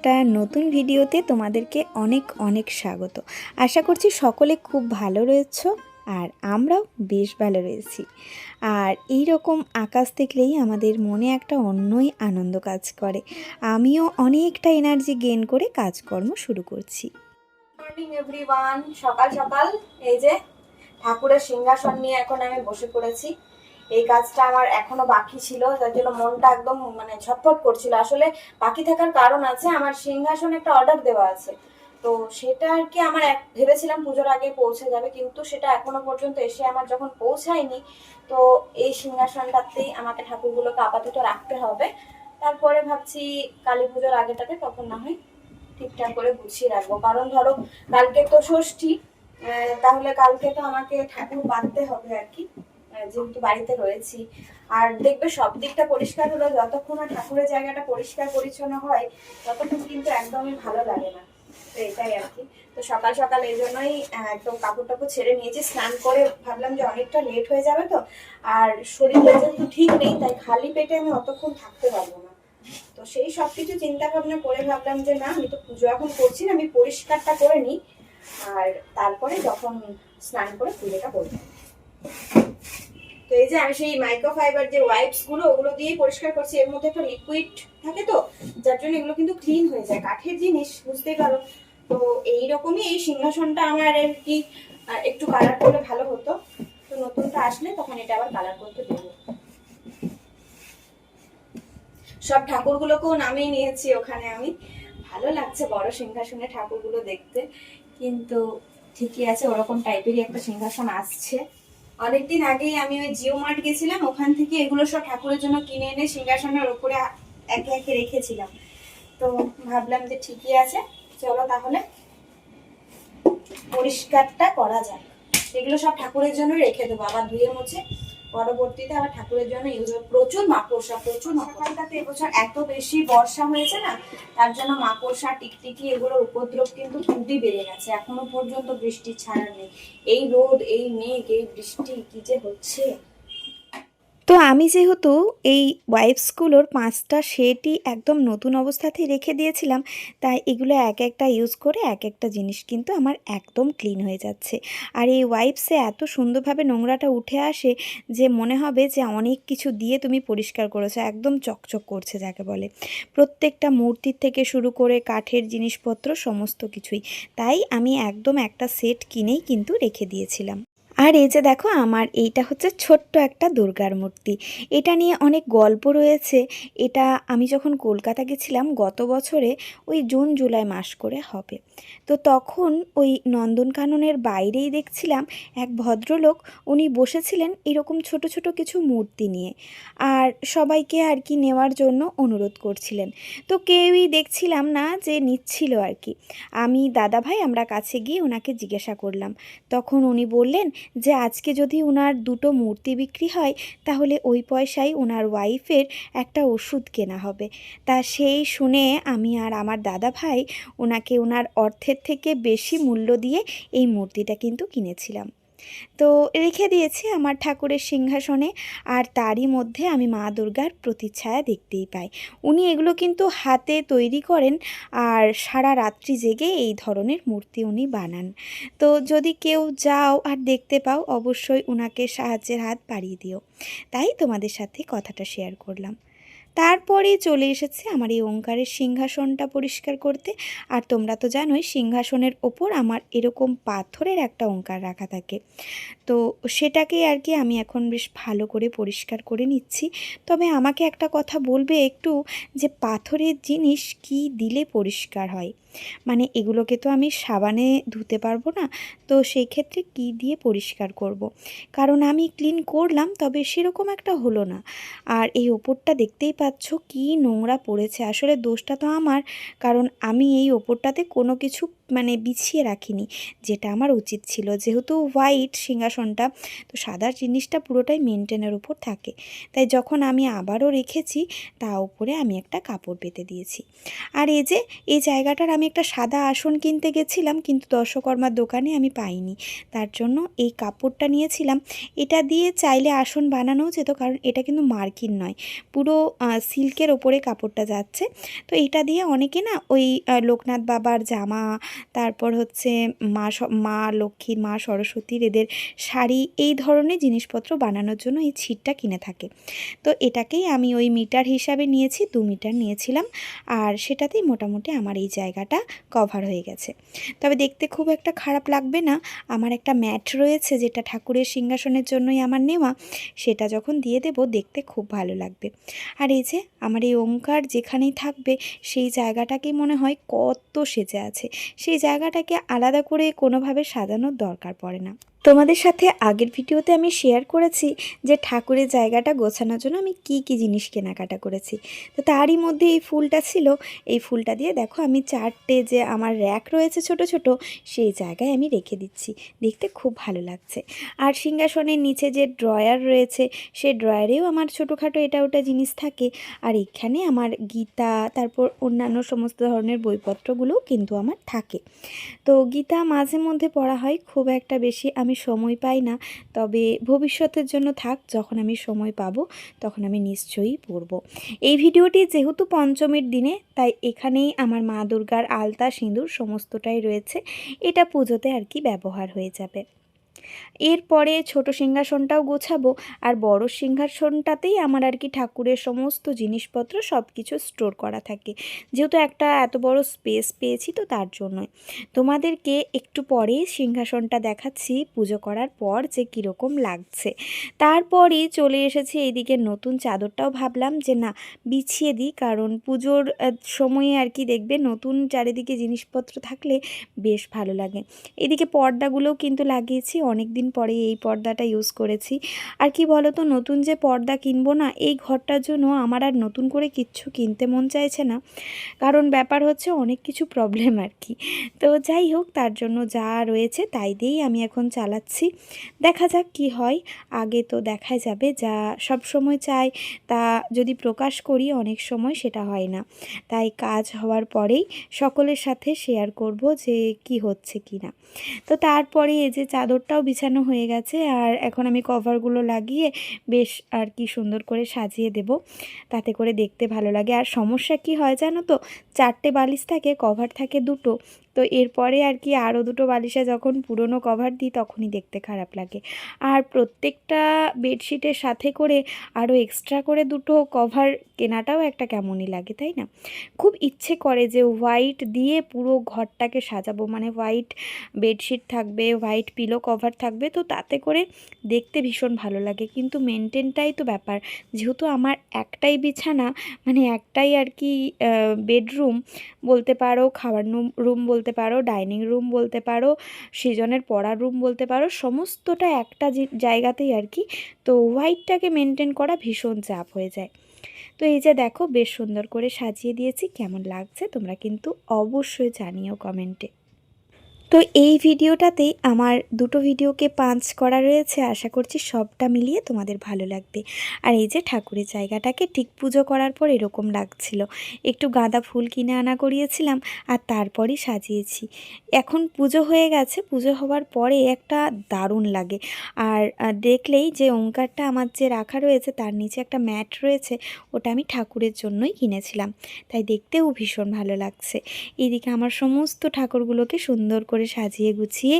একটা নতুন ভিডিওতে তোমাদেরকে অনেক অনেক স্বাগত। আশা করছি সকলে খুব ভালো রয়েছ আর আমরাও বেশ ভালো রয়েছি। আর এই রকম আকাশ দেখলেই আমাদের মনে একটা অন্যই আনন্দ কাজ করে। আমিও অনেকটা এনার্জি গেইন করে কাজকর্ম শুরু করছি। মর্নিং সকাল সকাল। এই যে ঠাকুরের সিংহাসন নিয়ে এখন আমি বসে পড়েছি। এই কাজটা আমার এখনও বাকি ছিল, যার জন্য মনটা একদম মানে ছটফট করছিল। আসলে বাকি থাকার কারণ আছে, আমার সিংহাসন একটা অর্ডার দেওয়া আছে। তো সেটা আর কি আমার এক ভেবেছিলাম পুজোর আগে পৌঁছে যাবে, কিন্তু সেটা এখনও পর্যন্ত এসে আমার যখন পৌঁছায়নি, তো এই সিংহাসনটাতেই আমাকে ঠাকুরগুলোকে আপাতত রাখতে হবে। তারপরে ভাবছি কালী পুজোর আগেটাতে তখন না হয় ঠিকঠাক করে গুছিয়ে রাখব। কারণ ধরো, কালকে তো ষষ্ঠী তাহলে কালকে তো আমাকে ঠাকুর বাঁধতে হবে আর কি। যেহেতু বাড়িতে রয়েছি। আর দেখবে সব দিকটা পরিষ্কার হলো, যতক্ষণ না ঠাকুরের জায়গাটা পরিষ্কার পরিচ্ছন্ন হয়, ততক্ষণ কিন্তু একদমই ভালো লাগে না। তো এটাই আর কি। তো সকাল সকাল এই জন্যই একদম কাপড় টাপড় ছেড়ে নিয়েছি, স্নান করে ভাবলাম যে অনেকটা লেট হয়ে যাবে তো। আর শরীরটা যেহেতু ঠিক নেই, তাই খালি পেটে আমি অতক্ষণ থাকতে পারব না। তো সেই সব কিছু চিন্তা ভাবনা করে ভাবলাম যে, না, আমি তো পুজো এখন করছি না, আমি পরিষ্কারটা করে নিই। আর তারপরে যখন স্নান করে পুজোটা করব। তো এই যে আমি সেই মাইক্রোফাইবার যে ওয়াইপসগুলো, ওগুলো দিয়ে পরিষ্কার করছি, এর মধ্যে একটা লিকুইড থাকে তো, যার জন্য এগুলো কিন্তু ক্লিন হয়ে যায়, কাঠের জিনিস, বুঝতেই পারো। তো এইরকমই এই সিংহাসনটা আমার আর কি একটু কালার করলে ভালো হতো। তো নতুনটা আসলে তখন এটা আবার কালার করতে দেবো। সব ঠাকুরগুলোকেও নামিয়ে নিয়েছি ওখানে আমি। ভালো লাগছে বড় সিংহাসনে ঠাকুরগুলো দেখতে। কিন্তু ঠিকই আছে, ওরকম টাইপেরই একটা সিংহাসন আসছে। অনেকদিন আগেই আমি ওই জিও মার্ট গেছিলাম, ওখান থেকে এগুলো সব ঠাকুরের জন্য কিনে এনে সিংহাসনের ওপরে একে একে রেখেছিলাম। তো ভাবলাম যে ঠিকই আছে, চলো তাহলে পরিষ্কারটা করা যাক। এগুলো সব ঠাকুরের জন্য রেখে দেবো, আবার ধুয়ে মুছে। পরবর্তীতে আবার ঠাকুরের জন্য ইউজ প্রচুর মাকড়সা, প্রচুর মাকড়সাটাতে এবছর এত বেশি বর্ষা হয়েছে না, তার জন্য মাকড়সা, টিকটিকি এগুলোর উপদ্রব কিন্তু খুবই বেড়ে গেছে। এখনও পর্যন্ত বৃষ্টি ছাড়া নেই। এই রোদ, এই মেঘ, এই বৃষ্টি কি যে হচ্ছে? তো আমি যেহেতু এই ওয়াইপসগুলোর পাঁচটা সেটই একদম নতুন অবস্থাতেই রেখে দিয়েছিলাম, তাই এগুলো এক একটা ইউজ করে এক একটা জিনিস কিন্তু আমার একদম ক্লিন হয়ে যাচ্ছে। আর এই ওয়াইপসে এত সুন্দরভাবে নোংরাটা উঠে আসে যে মনে হবে যে অনেক কিছু দিয়ে তুমি পরিষ্কার করেছ, একদম চকচক করছে যাকে বলে। প্রত্যেকটা মূর্তির থেকে শুরু করে কাঠের জিনিসপত্র, সমস্ত কিছুই। তাই আমি একদম একটা সেট কিনেই কিন্তু রেখে দিয়েছিলাম। আর এই যে দেখো, আমার এইটা হচ্ছে ছোট্ট একটা দুর্গার মূর্তি। এটা নিয়ে অনেক গল্প রয়েছে। এটা আমি যখন কলকাতা গেছিলাম, গত বছরে ওই জুন, জুলাই মাস করে হবে। তো তখন ওই নন্দনকাননের বাইরেই দেখছিলাম এক ভদ্রলোক, উনি বসেছিলেন এরকম ছোট ছোট কিছু মূর্তি নিয়ে। আর সবাইকে আর কি নেওয়ার জন্য অনুরোধ করছিলেন। তো কেউই দেখছিলাম না যে নিচ্ছিল আর কি। আমি দাদা ভাই আমরা কাছে গিয়ে ওনাকে জিজ্ঞাসা করলাম। তখন উনি বললেন যে আজকে যদি ওনার দুটো মূর্তি বিক্রি হয়, তাহলে ওই পয়সায় ওনার ওয়াইফের একটা ওষুধ কেনা হবে। তা সেই শুনে আমি আর আমার দাদা ভাই ওনাকে ওনার অর্থের থেকে বেশি মূল্য দিয়ে এই মূর্তিটা কিন্তু কিনেছিলাম। তো রেখে দিয়েছি আমার ঠাকুরের সিংহাসনে, আর তারই মধ্যে আমি মা দুর্গার প্রতিচ্ছায়া দেখতেই পাই। উনি এগুলো কিন্তু হাতে তৈরি করেন, আর সারা রাত্রি জেগে এই ধরনের মূর্তি উনি বানান। তো যদি কেউ যাও আর দেখতে পাও, অবশ্যই ওনাকে সাহায্যের হাত বাড়িয়ে দিও। তাই তোমাদের সাথে কথাটা শেয়ার করলাম। তারপরেই চলে এসেছে আমার এই ওঙ্কারের সিংহাসনটা পরিষ্কার করতে। আর তোমরা তো জানোই, সিংহাসনের ওপর আমার এরকম পাথরের একটা ওঙ্কার রাখা থাকে। তো সেটাকে আর কি আমি এখন বেশ ভালো করে পরিষ্কার করে নিচ্ছি। তবে আমাকে একটা কথা বলবে একটু, যে পাথরের জিনিস কি দিলে পরিষ্কার হয়? মানে এগুলোকে তো আমি সাবানে ধুতে পারব না, তো সেই ক্ষেত্রে কি দিয়ে পরিষ্কার করব। কারণ আমি ক্লিন করলাম, তবে সেরকম একটা হলো না আর এই ওপরটা দেখতেই পাচ্ছ কি নোংরা পড়েছে আসলে দোষটা তো আমার, কারণ আমি এই ওপরটাতে কোনো কিছু মানে বিছিয়ে রাখিনি। যেটা আমার উচিত ছিল। যেহেতু হোয়াইট সিংহাসনটা, তো সাদা জিনিসটা পুরোটাই মেনটেনের উপর থাকে। তাই যখন আমি আবারও রেখেছি, তা উপরে আমি একটা কাপড় পেতে দিয়েছি। আর এই যে, এই জায়গাটার আমি একটা সাদা আসন কিনতে গেছিলাম, কিন্তু দর্শকর্মার দোকানে আমি পাইনি। তার জন্য এই কাপড়টা নিয়েছিলাম। এটা দিয়ে চাইলে আসন বানানোও যেত, কারণ এটা কিন্তু মার্কিন নয়। পুরো সিল্কের ওপরে কাপড়টা যাচ্ছে। তো এটা দিয়ে অনেকে না ওই লোকনাথ বাবার জামা তারপর হচ্ছে মা স- মা লক্ষ্মীর মা সরস্বতীর এদের শাড়ি, এই ধরনের জিনিসপত্র বানানোর জন্য এই ছিটটা কিনে থাকে। তো এটাকেই আমি ওই মিটার হিসাবে নিয়েছি, দু মিটার নিয়েছিলাম, আর সেটাতেই মোটামুটি আমার এই জায়গাটা কভার হয়ে গেছে। তবে দেখতে খুব একটা খারাপ লাগবে না, আমার একটা ম্যাট রয়েছে যেটা ঠাকুরের সিংহাসনের জন্যই আমার নেওয়া, সেটা যখন দিয়ে দেব দেখতে খুব ভালো লাগবে। আর এই যে আমার এই ওঙ্কার যেখানেই থাকবে, সেই জায়গাটাকেই মনে হয় কত সেজে আছে। সেই জায়গাটাকে আলাদা করে কোনোভাবে সাজানোর দরকার পড়ে না। তোমাদের সাথে আগের ভিডিওতে আমি শেয়ার করেছি যে ঠাকুরের জায়গাটা গোছানোর জন্য আমি কি কি জিনিস কেনাকাটা করেছি। তো তারই মধ্যে এই ফুলটা ছিল। এই ফুলটা দিয়ে দেখো আমি চারটে যে আমার র্যাক রয়েছে ছোট ছোট, সেই জায়গায় আমি রেখে দিচ্ছি। দেখতে খুব ভালো লাগছে। আর সিংহাসনের নিচে যে ড্রয়ার রয়েছে, সেই ড্রয়ারেও আমার ছোটোখাটো এটা ওটা জিনিস থাকে। আর এখানে আমার গীতা, তারপর অন্যান্য সমস্ত ধরনের বইপত্রগুলোও কিন্তু আমার থাকে। তো গীতা মাঝে মধ্যে পড়া হয়, খুব একটা বেশি আমি সময় পাই না, তবে ভবিষ্যতের জন্য থাক, যখন আমি সময় পাব, তখন আমি নিশ্চয়ই পড়ব। এই ভিডিওটি যেহেতু পঞ্চমীর দিনে, তাই এখানেই আমার মা দুর্গার আলতা, সিঁদুর সমস্তটাই রয়েছে। এটা পুজোতে আর কি ব্যবহার হয়ে যাবে। এরপরে ছোট সিংহাসনটাও গোছাবো আর বড় সিংহাসনটাতেই আমার আর কি ঠাকুরের সমস্ত জিনিসপত্র সব কিছু স্টোর করা থাকে। যেহেতু একটা এত বড় স্পেস পেয়েছি তো তার জন্যই। তোমাদেরকে একটু পরে সিংহাসনটা দেখাচ্ছি পুজো করার পর যে কীরকম লাগছে। তারপরই চলে এসেছি এইদিকে নতুন চাদরটাও ভাবলাম যে না, বিছিয়ে দিই কারণ পুজোর সময়ে আর কি দেখবে নতুন চারিদিকে জিনিসপত্র থাকলে বেশ ভালো লাগে। এদিকে পর্দাগুলোও কিন্তু লাগিয়েছি, অনেক দিন পরে এই পর্দাটা ইউজ করেছি। আর কি বলো তো নতুন যে পর্দা কিনবো না, এই ঘরটার জন্য আমার আর নতুন করে কিচ্ছু কিনতে মন চাইছে না। কারণ ব্যাপার হচ্ছে অনেক কিছু প্রবলেম আর কি। তো যাই হোক, তার জন্য যা রয়েছে তাই দিয়েই আমি এখন চালাচ্ছি। দেখা যাক কি হয়। আগে তো দেখাই যাবে, যা সব সময় চাই, তা যদি প্রকাশ করি অনেক সময় সেটা হয় না। তাই কাজ হওয়ার পরেই সকলের সাথে শেয়ার করব যে কি হচ্ছে কি না তো তারপরে এই যে চাদরটাও বিছানো হয়ে গেছে আর এখন আমি কভারগুলো লাগিয়ে বেশ আর কি সুন্দর করে সাজিয়ে দেব, তাতে করে দেখতে ভালো লাগে। আর সমস্যা কি হয় জানো তো? চারটে বালিশ থাকে, কভার থাকে দুটো। তো এরপরে আর কি আরও দুটো বালিশে যখন পুরনো কভার দিই, তখনই দেখতে খারাপ লাগে। আর প্রত্যেকটা বেডশিটের সাথে করে আরও এক্সট্রা করে দুটো কভার কেনাটাও একটা কেমনই লাগে, তাই না? খুব ইচ্ছে করে যে হোয়াইট দিয়ে পুরো ঘরটাকে সাজাবো। মানে হোয়াইট বেডশিট থাকবে হোয়াইট পিলো কভার থাকবে, তো তাতে করে দেখতে ভীষণ ভালো লাগে। কিন্তু মেনটেনটাই তো ব্যাপার। যেহেতু আমার একটাই বিছানা মানে একটাই আর কি বেডরুম বলতে পারো, খাওয়ার রুম বলতে পারো, ডাইনিং রুম বলতে পারো, সেজনের পড়ার রুম বলতে পারো, সমস্তটা একটা জায়গাতেই আর কি। তো হোয়াইটটাকে মেনটেন করা ভীষণ চাপ হয়ে যায়। তো এই যে দেখো, বেশ সুন্দর করে সাজিয়ে দিয়েছি, কেমন লাগছে তোমরা কিন্তু অবশ্যই জানিও কমেন্টে। তো এই ভিডিওটাতেই আমার দুটো ভিডিওকে পাঞ্চ করা রয়েছে, আশা করছি সবটা মিলিয়ে তোমাদের ভালো লাগবে। আর এই যে ঠাকুরের জায়গাটাকে ঠিক পুজো করার পর এরকম লাগছিল। একটু গাঁদা ফুল কিনে আনা করিয়েছিলাম আর তারপরই সাজিয়েছি। এখন পুজো হয়ে গেছে, পুজো হওয়ার পরে একটা দারুণ লাগে। আর দেখলেই যে ওঙ্কারটা আমার যে রাখা রয়েছে, তার নিচে একটা ম্যাট রয়েছে, ওটা আমি ঠাকুরের জন্যই কিনেছিলাম। তাই দেখতেও ভীষণ ভালো লাগছে। এদিকে আমার সমস্ত ঠাকুরগুলোকে সুন্দর করে সাজিয়ে গুছিয়ে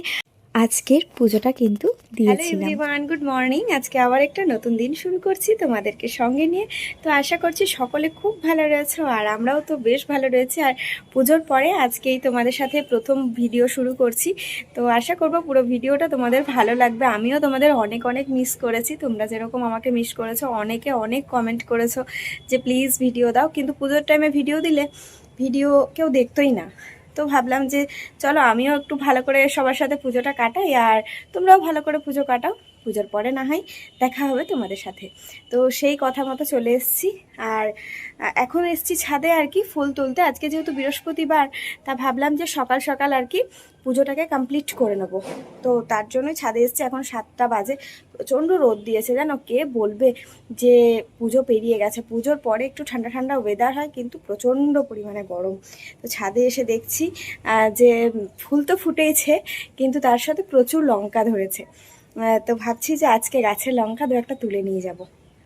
আজকের পুজোটা কিন্তু দিয়েছিলাম। গুড মর্নিং আজকে আবার একটা নতুন দিন শুরু করছি তোমাদেরকে সঙ্গে নিয়ে। তো আশা করছি সকলে খুব ভালো রয়েছে আর আমরাও তো বেশ ভালো রয়েছি। আর পুজোর পরে আজকেই তোমাদের সাথে প্রথম ভিডিও শুরু করছি। তো আশা করব পুরো ভিডিওটা তোমাদের ভালো লাগবে। আমিও তোমাদের অনেক অনেক মিস করেছি। তোমরা যেরকম আমাকে মিস করেছ অনেকে অনেক কমেন্ট করেছ যে প্লিজ ভিডিও দাও। কিন্তু পুজোর টাইমে ভিডিও দিলে ভিডিও কেউ দেখতোই না। তো ভাবলাম যে চলো আমিও একটু ভালো করে সবার সাথে পুজোটা কাটাই আর তোমরাও ভালো করে পুজো কাটাও। পুজোর পরে না হয় দেখা হবে তোমাদের সাথে। তো সেই কথা মতো চলে এসছি আর এখন এসছি ছাদে আর কি ফুল তুলতে। আজকে যেহেতু বৃহস্পতিবার, তা ভাবলাম যে সকাল সকাল আর কি পুজোটাকে কমপ্লিট করে নেব। তো তার জন্যই ছাদে এসেছি, এখন সাতটা বাজে। প্রচণ্ড রোদ দিয়েছে, জানো কে বলবে যে পুজো পেরিয়ে গেছে। পুজোর পরে একটু ঠান্ডা ঠান্ডা ওয়েদার হয়, কিন্তু প্রচণ্ড পরিমাণে গরম। তো ছাদে এসে দেখছি যে ফুল তো ফুটেছে, কিন্তু তার সাথে প্রচুর লঙ্কা ধরেছে। তো ভাবছি যে আজকে গাছের লঙ্কা দু একটা তুলে নিয়ে যাব।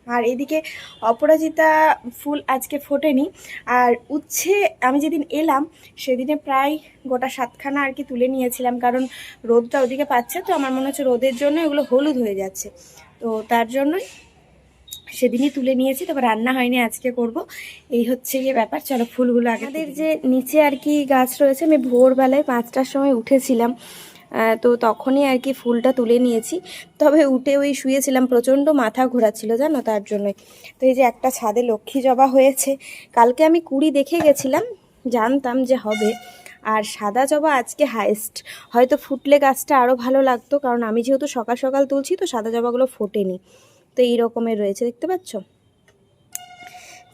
আর এদিকে অপরাজিতা ফুল আজকে ফোটেনি। আর উচ্ছে আমি যেদিন এলাম সেদিনে প্রায় গোটা সাতখানা আর কি তুলে নিয়েছিলাম কারণ রোদটা ওদিকে পাচ্ছে তো আমার মনে হচ্ছে রোদের জন্য এগুলো হলুদ হয়ে যাচ্ছে। তো তার জন্যই সেদিনই তুলে নিয়েছি তবে রান্না হয়নি আজকে করব। এই হচ্ছে গিয়ে ব্যাপার চলো ফুলগুলো আগে আমাদের যে নিচে আর কি গাছ রয়েছে আমি ভোরবেলায় পাঁচটার সময় উঠেছিলাম। তো তখনই আর কি ফুলটা তুলে নিয়েছি। তবে উঠে ওই শুয়েছিলাম, প্রচণ্ড মাথা ঘোরাচ্ছিল জানো তার জন্যই। তো এই যে একটা ছাদে লক্ষ্মী জবা হয়েছে, কালকে আমি কুড়ি দেখে গেছিলাম, জানতাম যে হবে। আর সাদা জবা আজকে হাইস্ট হয়তো ফুটলে গাছটা আরও ভালো লাগতো, কারণ আমি যেহেতু সকাল সকাল তুলছি, তো সাদা জবাগুলো ফোটেনি। তো এই রকমের রয়েছে, দেখতে পাচ্ছ?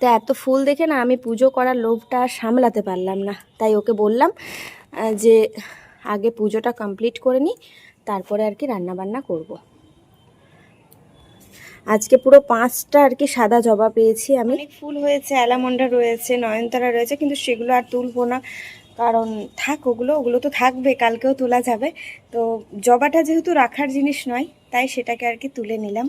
তো এত ফুল দেখে না আমি পুজো করার লোভটা সামলাতে পারলাম না। তাই ওকে বললাম যে আগে পুজোটা কমপ্লিট করে নিই, তারপরে আর কি রান্না বান্না করব। আজকে পুরো পাঁচটা আর কি সাদা জবা পেয়েছি আমি। ফুল হয়েছে, অ্যালামন্ডা রয়েছে, নয়নতারা রয়েছে, কিন্তু সেগুলো আর তুলবো না, কারণ থাক ওগুলো ওগুলো তো থাকবে, কালকেও তোলা যাবে। তো জবাটা যেহেতু রাখার জিনিস নয়, তাই সেটাকে আর কি তুলে নিলাম।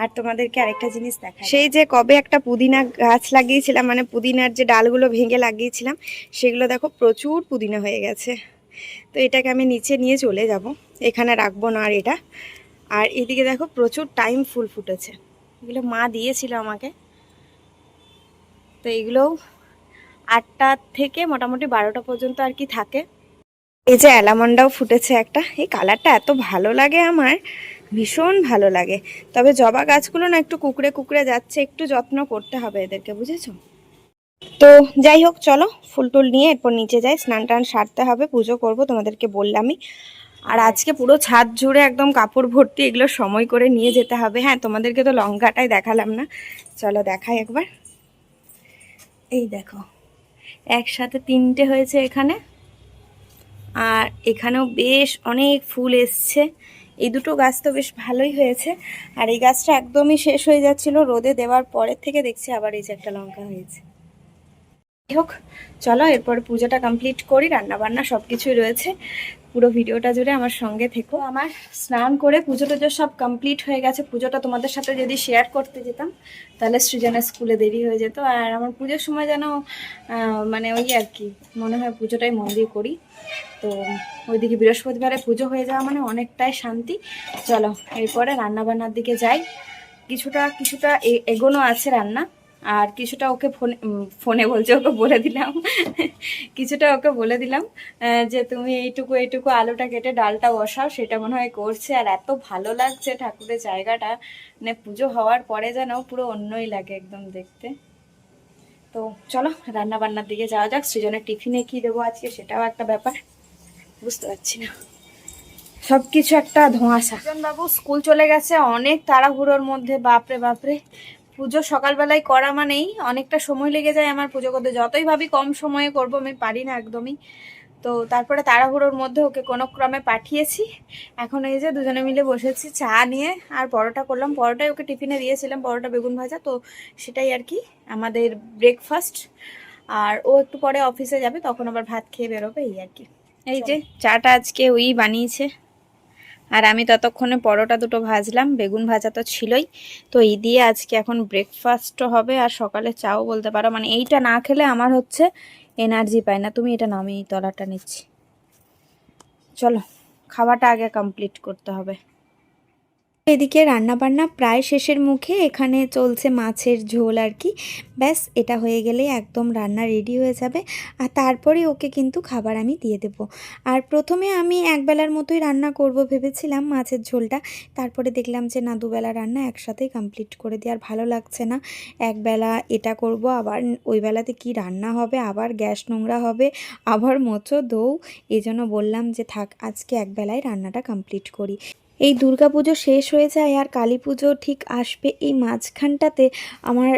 আর তোমাদেরকে আরেকটা জিনিস দেখা সেই যে কবে একটা পুদিনা গাছ লাগিয়েছিলাম মানে পুদিনার যে ডালগুলো ভেঙে লাগিয়েছিলাম, সেগুলো দেখো প্রচুর পুদিনা হয়ে গেছে। তো এটাকে আমি নিচে নিয়ে চলে যাব। এখানে রাখব না আর এটা। আর এদিকে দেখো প্রচুর টাইম ফুল ফুটেছে। এগুলো মা দিয়েছিল আমাকে। তো এগুলোও আটটা থেকে মোটামুটি বারোটা পর্যন্ত আর কি থাকে। এই যে অ্যালামন্ডাও ফুটেছে একটা। এই কালারটা এত ভালো লাগে আমার। ভীষণ ভালো লাগে। তবে জবা গাছগুলো না একটু কুকড়ে কুকড়ে যাচ্ছে। একটু যত্ন করতে হবে এদেরকে, বুঝেছ? তো যাই হোক, চলো ফুল টুল নিয়ে এরপর নিচে যাই। স্নান টান সারতে হবে, পুজো করব, তোমাদেরকে বললামই। আর আজকে পুরো ছাদ জুড়ে একদম কাপড় ভর্তি, এগুলো সময় করে নিয়ে যেতে হবে। হ্যাঁ তোমাদেরকে তো লঙ্কাটাই দেখালাম না। চলো দেখাই একবার। এই দেখো, একসাথে তিনটে হয়েছে এখানে। আর এখানেও বেশ অনেক ফুল এসছে। এই দুটো গাছ তো বেশ ভালোই হয়েছে। আর এই গাছটা একদমই শেষ হয়ে যাচ্ছিল। রোদে দেওয়ার পরের থেকে দেখছি আবার এই যে একটা লঙ্কা হয়েছে। হোক, চলো এরপর পুজোটা কমপ্লিট করি রান্না বান্না সব কিছুই রয়েছে। পুরো ভিডিওটা জুড়ে আমার সঙ্গে থেকো। আমার স্নান করে পুজো টুজো সব কমপ্লিট হয়ে গেছে। পুজোটা তোমাদের সাথে যদি শেয়ার করতে যেতাম, তাহলে সৃজনের স্কুলে দেরি হয়ে যেত। আর আমার পুজোর সময় যেন মানে ওই আর কি, মনে হয় পুজোটাই মন দিয়ে করি। তো ওইদিকে বৃহস্পতিবারে পুজো হয়ে যাওয়া মানে অনেকটাই শান্তি। চলো, এরপরে রান্নাবান্নার দিকে যাই। কিছুটা কিছুটা এগোনো আছে রান্না। আর কিছুটা ওকে ফোনে ফোনে বলছে, ওকে বলে দিলাম। কিছুটা ওকে বলে দিলাম যে তুমি এইটুকু এইটুকু আলুটা কেটে ডালটা বসাও, সেটা মনে হয় করছে। আর এত ভালো লাগছে ঠাকুরের জায়গাটা। মানে পুজো হওয়ার পরে যেন পুরো অন্যই লাগে একদম দেখতে। তো চলো রান্না বান্নার দিকে যাওয়া যাক। সৃজনের টিফিনে কি দেবো আজকে সেটাও একটা ব্যাপার। বুঝতে পারছি না। সব কিছু একটা ধোঁয়াশা। বাবু স্কুল চলে গেছে, অনেক তাড়াহুড়োর মধ্যে, বাপরে বাপরে। পুজো সকালবেলায় করা মানেই অনেকটা সময় লেগে যায় আমার পুজো করতে। যতই ভাবি কম সময়ে করব আমি পারি না একদমই। তো তারপরে তাড়াহুড়োর মধ্যে ওকে কোনো ক্রমে পাঠিয়েছি। এখন এই যে দুজনে মিলে বসেছি চা নিয়ে আর পরোটা করলাম। পরোটাই ওকে টিফিনে দিয়েছিলাম পরোটা বেগুন ভাজা। তো সেটাই আর কি আমাদের ব্রেকফাস্ট আর ও একটু পরে অফিসে যাবে তখন আবার ভাত খেয়ে বেরোবে এই আর কি। এই যে চাটা আজকে ওই বানিয়েছে। আর আমি ততক্ষণে পরোটা দুটো ভাজলাম, বেগুন ভাজা তো ছিলই। তো এই দিয়ে আজকে এখন ব্রেকফাস্টও হবে আর সকালে চাও বলতে পারো মানে এইটা না খেলে আমার হচ্ছে এনার্জি পায় না। তুমি এটা নামে তলাটা নিচ্ছি। চলো, খাওয়াটা আগে কমপ্লিট করতে হবে। এদিকে রান্নাবান্না প্রায় শেষের মুখে, এখানে চলছে মাছের ঝোল আর কি। ব্যাস, এটা হয়ে গেলে একদম রান্না রেডি হয়ে যাবে। আর তারপরে ওকে কিন্তু খাবার আমি দিয়ে দেবো। আর প্রথমে আমি একবেলার মতোই রান্না করব ভেবেছিলাম মাছের ঝোলটা। তারপরে দেখলাম যে, না, দুবেলা রান্না একসাথেই কমপ্লিট করে দিই, আর ভালো লাগছে না। একবেলা এটা করব, আবার ওই বেলাতে কি রান্না হবে, আবার গ্যাস নোংরা হবে, আবার মোচো, দৌ। এই জন্য বললাম যে, থাক, আজকে একবেলায় রান্নাটা কমপ্লিট করি। এই দুর্গাপুজো শেষ হয়ে যায় আর কালী পুজো ঠিক আসবে এই মাঝখানটাতে আমার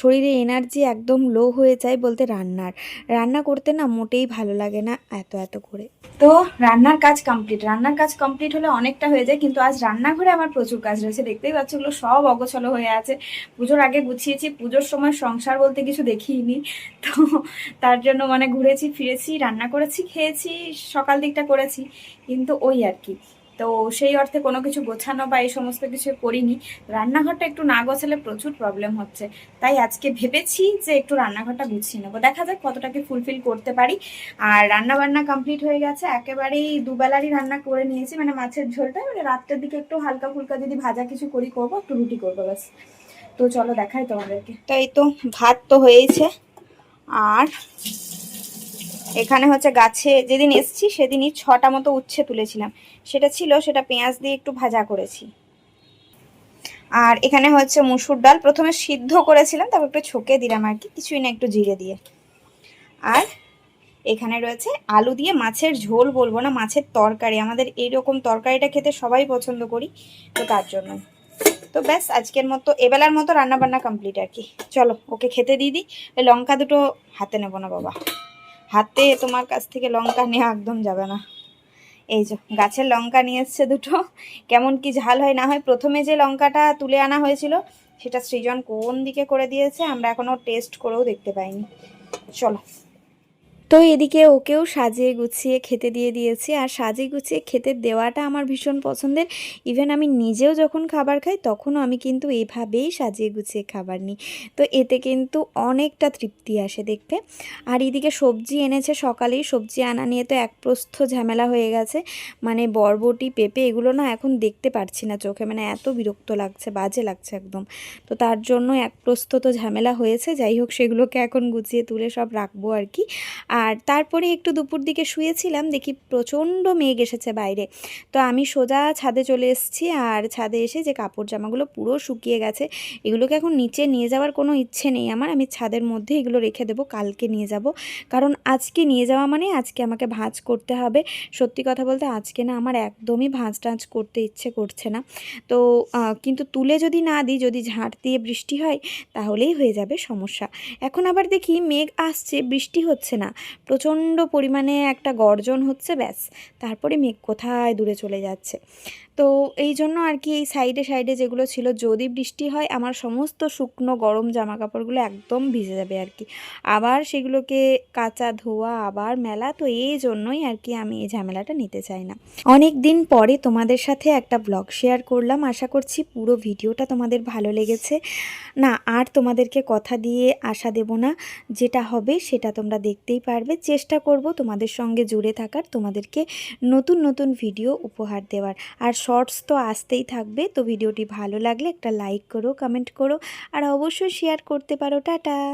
শরীরে এনার্জি একদম লো হয়ে যায় বলতে রান্নার। রান্না করতে না মোটেই ভালো লাগে না এত এত করে। তো রান্নার কাজ কমপ্লিট রান্নার কাজ কমপ্লিট হলে অনেকটা হয়ে যায় কিন্তু আজ রান্নাঘরে আমার প্রচুর কাজ রয়েছে। দেখতেই পাচ্ছ ওগুলো সব অগোছলো হয়ে আছে। পুজোর আগে গুছিয়েছি, পুজোর সময় সংসার বলতে কিছু দেখিনি। তো তার জন্য মানে ঘুরেছি, ফিরেছি, রান্না করেছি, খেয়েছি, সকাল দিকটা করেছি। কিন্তু ওই আর কি। তো সেই অর্থে কোনো কিছু গোছানো বা এই সমস্ত কিছু করিনি। রান্নাঘরটা একটু না গোছালে প্রচুর প্রবলেম হচ্ছে। তাই আজকে ভেবেছি যে একটু রান্নাঘরটা গুছিয়ে নেব। দেখা যাক কতটাকে ফুলফিল করতে পারি। আর রান্না বান্না কমপ্লিট হয়ে গেছে। একেবারেই দুবেলারই রান্না করে নিয়েছি। মানে মাছের ঝোলটা। মানে রাত্রের দিকে একটু হালকা ফুলকা যদি ভাজা কিছু করি করব, একটু রুটি করব ব্যাস। তো চলো দেখাই তোমাদেরকে। তাই তো, ভাত তো হয়েছে আর এখানে হচ্ছে গাছে যেদিন এসছি, সেদিনই ছটা মতো উচ্ছে তুলেছিলাম। সেটা ছিল, সেটা পেঁয়াজ দিয়ে একটু ভাজা করেছি। আর এখানে হচ্ছে মুসুর ডাল। প্রথমে সিদ্ধ করেছিলাম, তারপর একটু ছোকে দিলাম আর কি, কিছুই না, একটু জিরে দিয়ে। আর এখানে রয়েছে আলু দিয়ে মাছের ঝোল বলব না, মাছের তরকারি। আমাদের এইরকম তরকারিটা খেতে সবাই পছন্দ করি, তো তার জন্য। তো ব্যাস, আজকের মতো এবেলার মতো রান্না বান্না কমপ্লিট আর কি। চলো, ওকে খেতে দিয়ে দিই। লঙ্কা দুটো হাতে নেব না বাবা। হাতে তোমার কাছ থেকে লঙ্কা নেওয়া একদম যাবে না। এই যে, গাছের লঙ্কা নিয়ে এসছে দুটো। কেমন কি ঝাল হয়, না হয় প্রথমে যে লঙ্কাটা তুলে আনা হয়েছিল, সেটা সৃজন কোন দিকে করে দিয়েছে, আমরা এখনও টেস্ট করেও দেখতে পাইনি। চলো। তো এদিকে ওকেও সাজিয়ে গুছিয়ে খেতে দিয়ে দিয়েছি। আর সাজিয়ে গুছিয়ে খেতে দেওয়াটা আমার ভীষণ পছন্দের। ইভেন আমি নিজেও যখন খাবার খাই, তখনও আমি কিন্তু এইভাবেই সাজিয়ে গুছিয়ে খাবার নিই। তো এতে কিন্তু অনেকটা তৃপ্তি আসে দেখতে। আর এদিকে সবজি এনেছে সকালেই। সবজি আনা নিয়ে তো এক প্রস্থ ঝামেলা হয়ে গেছে। মানে বরবটি, পেঁপে এগুলো না এখন দেখতে পারছি না চোখে। মানে এত বিরক্ত লাগছে, বাজে লাগছে একদম। তো তার জন্য এক প্রস্থ তো ঝামেলা হয়েছে। যাই হোক, সেগুলোকে এখন গুছিয়ে তুলে সব রাখব আর কি। আর তারপরে একটু দুপুর দিকে শুয়েছিলাম, দেখি প্রচণ্ড মেঘ এসেছে বাইরে। তো আমি সোজা ছাদে চলে এসেছি আর ছাদে এসে যে কাপড় জামাগুলো পুরো শুকিয়ে গেছে, এগুলোকে এখন নিচে নিয়ে যাওয়ার কোনো ইচ্ছে নেই আমার। আমি ছাদের মধ্যে এগুলো রেখে দেবো, কালকে নিয়ে যাব। কারণ আজকে নিয়ে যাওয়া মানে আজকে আমাকে ভাঁজ করতে হবে। সত্যি কথা বলতে আজকে না আমার একদমই ভাঁজ টাঁজ করতে ইচ্ছে করছে না। তো কিন্তু তুলে যদি না দিই, যদি ঝাঁট দিয়ে বৃষ্টি হয়, তাহলেই হয়ে যাবে সমস্যা। এখন আবার দেখি মেঘ আসছে, বৃষ্টি হচ্ছে না। প্রচণ্ড পরিমাণে একটা গর্জন হচ্ছে ব্যাস। তারপরে মেঘ কোথায় দূরে চলে যাচ্ছে। তো এই জন্য আর কি এই সাইডে সাইডে যেগুলো ছিল, যদি বৃষ্টি হয়, আমার সমস্ত শুকনো গরম জামা কাপড়গুলো একদম ভিজে যাবে আর কি আবার সেগুলোকে কাঁচা ধোয়া, আবার মেলা, তো এই জন্যই আর কি আমি এই ঝামেলাটা নিতে চাই না। অনেক দিন পরে তোমাদের সাথে একটা ব্লগ শেয়ার করলাম। আশা করছি পুরো ভিডিওটা তোমাদের ভালো লেগেছে। না, আর তোমাদেরকে কথা দিয়ে আশা দেব না। যেটা হবে সেটা তোমরা দেখতেই পারবে। চেষ্টা করব তোমাদের সঙ্গে জুড়ে থাকার, তোমাদেরকে নতুন নতুন ভিডিও উপহার দেওয়ার। আর শর্টস তো আসতেই থাকবে। তো ভিডিওটি ভালো লাগলে একটা লাইক করো কমেন্ট করো, আর অবশ্যই শেয়ার করতে পারো। টাটা!